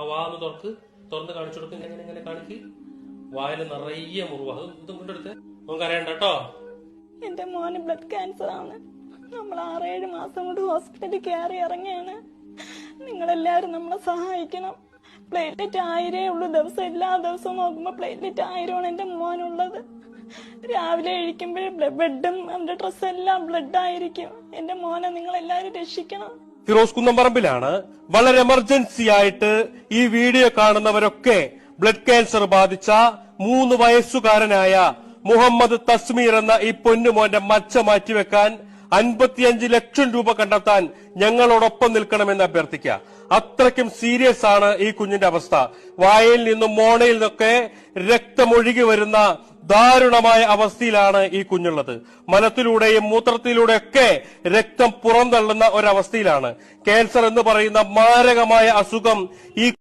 ആ വാ ഒന്ന് തുറക്ക് തുറന്ന് കാണിച്ചു കൊടുക്ക് ഇങ്ങനെ ഇങ്ങനെ കാണിക്ക്. വായിൽ നിറയെ മുറിവ്. അത് ഇതും കൊണ്ടെടുത്ത് നമുക്ക് അറിയണ്ട എന്റെ മോന് ബ്ലഡ് ക്യാൻസർ ആണ്. നമ്മൾ ആറേഴ് മാസം കൊണ്ട് ഹോസ്പിറ്റലിൽ കയറി ഇറങ്ങിയാണ്. നിങ്ങളെല്ലാവരും നമ്മളെ സഹായിക്കണം. പ്ലേറ്റ്ലെറ്റ് ആയിരേ ഉള്ളൂ ദിവസം. എല്ലാ ദിവസവും നോക്കുമ്പോൾ പ്ലേറ്റ്ലെറ്റ് ആയിരമാണ് എന്റെ മോനുള്ളത്. രാവിലെ കഴിക്കുമ്പോഴേ ബെഡും അവന്റെ ഡ്രസ്സെല്ലാം ബ്ലഡ് ആയിരിക്കും. എന്റെ മോനെ നിങ്ങളെല്ലാവരും രക്ഷിക്കണം. ഫിറോസ് കുന്നംപറമ്പിലാണ് വളരെ എമർജൻസി ആയിട്ട് ഈ വീഡിയോ കാണുന്നവരൊക്കെ ബ്ലഡ് ക്യാൻസർ ബാധിച്ച മൂന്ന് വയസ്സുകാരനായ മുഹമ്മദ് തസ്മീർ എന്ന ഈ പൊന്നുമോന്റെ മച്ച മാറ്റിവെക്കാൻ അൻപത്തിയഞ്ച് ലക്ഷം രൂപ കണ്ടെത്താൻ ഞങ്ങളോടൊപ്പം നിൽക്കണമെന്ന് അഭ്യർത്ഥിക്കുക. അത്രയ്ക്കും സീരിയസ് ആണ് ഈ കുഞ്ഞിന്റെ അവസ്ഥ. വായയിൽ നിന്നും മോണയിൽ നിന്നൊക്കെ രക്തമൊഴുകി വരുന്ന ദാരുണമായ അവസ്ഥയിലാണ് ഈ കുഞ്ഞുള്ളത്. മലത്തിലൂടെയും മൂത്രത്തിലൂടെയൊക്കെ രക്തം പുറന്തള്ളുന്ന ഒരവസ്ഥയിലാണ്. ക്യാൻസർ എന്ന് പറയുന്ന മാരകമായ അസുഖം ഈ